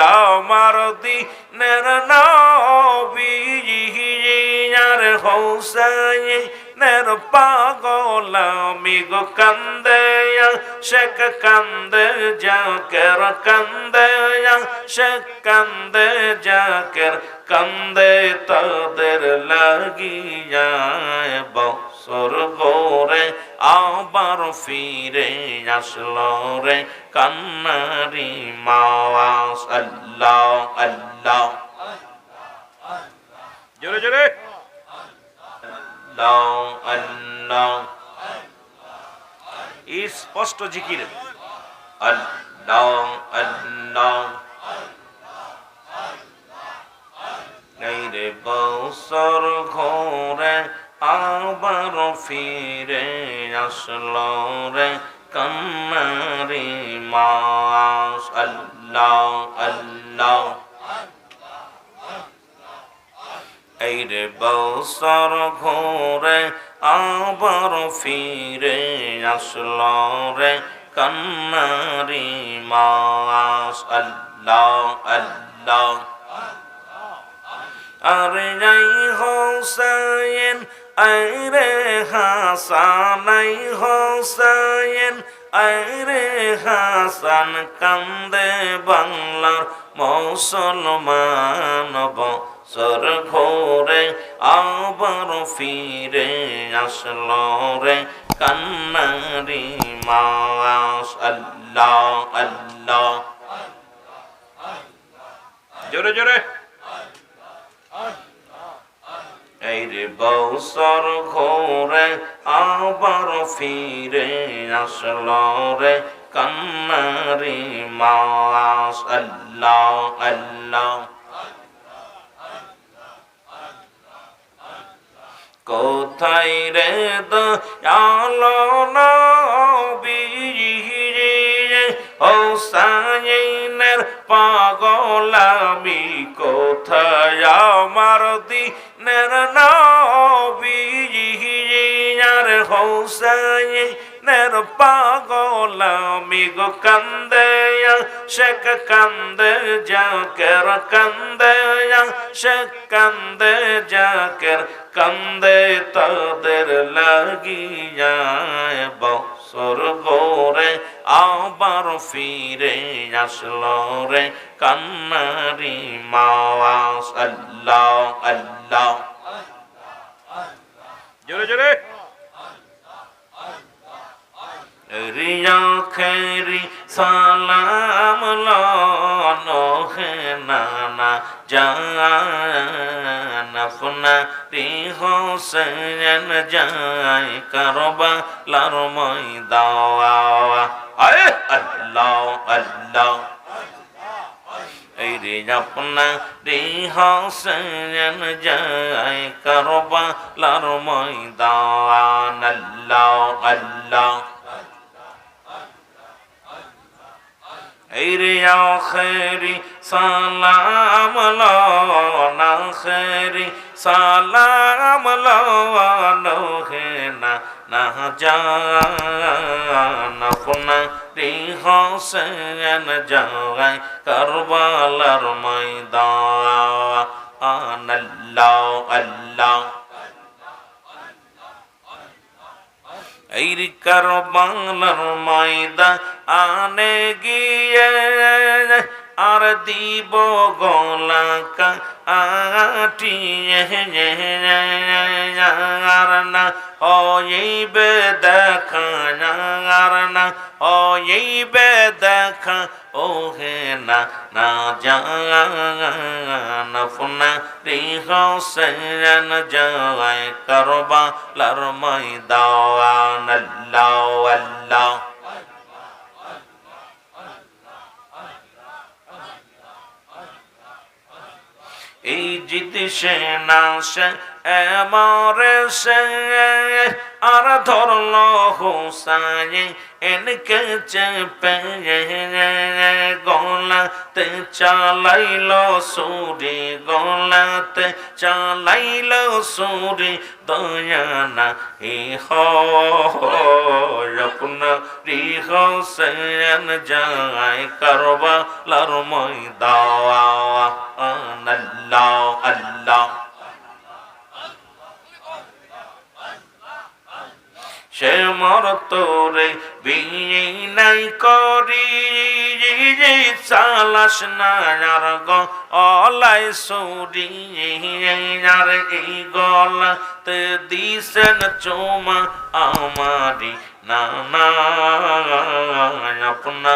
আমার দিনের নবীর হোসাইনের পাগল আমি গো কান্দে শেখ কান্দে জাকের কান্দে শেখ কান্দে জাকের কান্দে তাদের লাগিয়া বছর গোরে আবার ফিরে আসলো রে কান্নারি মাওয়াস আল্লাহ আল্লাহ। জোরে জোরে। এই স্পষ্ট জিকির। আল্লাহ আল্লাহ। এই রে বছর ঘরে আবার ফিরে আসলো রে কান্নারি বছর ঘরে, আবার ফিরে আসলো রে কান্নারি মাস। আল্লাহ আল্লাহ। আরে যাই হোসাইন আরে হাসান, আই হোসাইন আরে হাসান কান্দে বাংলার মুসলমান বছর ঘোরে আবার ফিরে আসলো রে কান্নারি মাস আল্লাহ। আল্লাহ জোরে জোরে। এই রে বৌসর ঘোরে আবার ফিরে আসলো রে কান্নারি মাস আল্লাহ আল্লাহ। কোথায় রে দয়ালো নবী? হোসাইনের পাগলামি কোথায় আমার দিনের নবীর হোসাইনের পাগলামি গো কান্দে, শেখ কান্দে জাকের কান্দে, শেখ কান্দে জাকের কান্দে, তাদের লাগিয়া বছর গোরে আবার ফিরে আসলো রে কান্নারি মাওয়াস আল্লাহ আল্লাহ। জোরে জোরে। রিয়া খেরি, সালাম লানো হে নানা জান। আপনা রি হোসেন যায় কারবা লার ময়দাওয়া। আয় আল্লাহ আল্লাহ। রে আপনা রে হোসেন যায় কারবা লার ময়দান আল্লাহ আল্লাহ। এই রে আখেরি সালাম না খেরি, সালাম হে না না জান রে হোসেন যায় কারবালার ময়দান। আল্লাহ আল্লাহ। এই কার বাংলার ময়দা আনে গিয়ে, আর দিব গলাকা আটিয়ে, আর না হইবে দেখা, আর না হইবে দেখা। ও হে না না জান ফুনা রে হোসেন যায় করবা লার ময়দান আল্লাহ আল্লাহ। এই জিত সে না সে এমরে সে আর ধরল হুসাইন এনকে চেপে গলাতে চালাইল সুরি, গলাতে চালাইল সুরি দয়ানা হে হপনা রি হোসেন যায় করবা লার ময়দাওয়া আল্লাহ আল্লাহ সে মর তোরে বিয়ে নাই করি। চালাস না আর গ, অলাই সরি, আর এই গলা তে দিছেন চোমা আমারি না না আপনা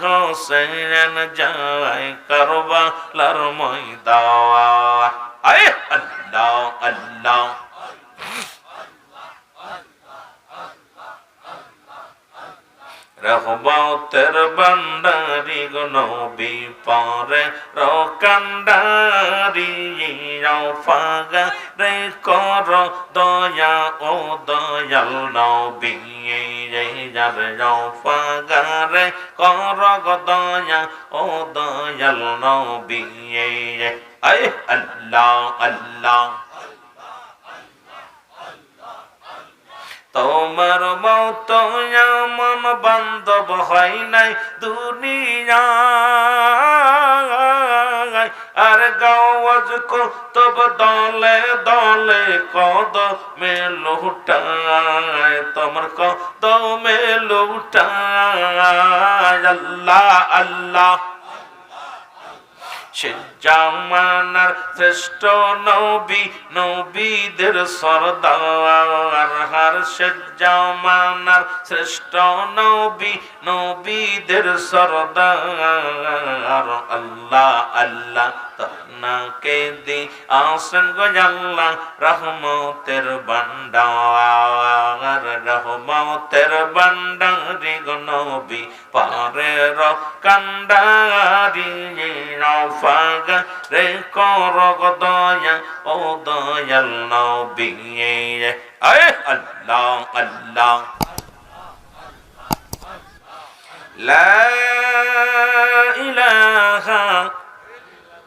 হোসেন যায় করবা লার ময়দাওয়া আয় আল্লাহ আল্লাহ। রহমতের বন্ডারি নবী পরে রকান্ডারি ফাগা রে কর, দয়া ও দয়াল নবী যার ফাগা রে কর দয়া ও দয়াল নবী আল্লাহ আল্লাহ। তোমার মত মন বান্ধব হয় নাই দুনিয়া আর গাওয়াজ তব দলে দলে কদ মে লুটায়, তোমার কদ মে লুটায়। আল্লাহ আল্লাহ। সে শ্রেষ্ঠ নবী নবীদের সরদার হার সে শ্রেষ্ঠ নবী নবীদের আল্লাহ আল্লাহ তাকে দি আসেন গো আল্লাহ রহমতের বান্ডার রহমতের বান্ডারি গো নবী পারের কান্ডারি নফাগা রে কর গো দয়া ও দয়াল নবী আয় আল্লাহ আল্লাহ لا إله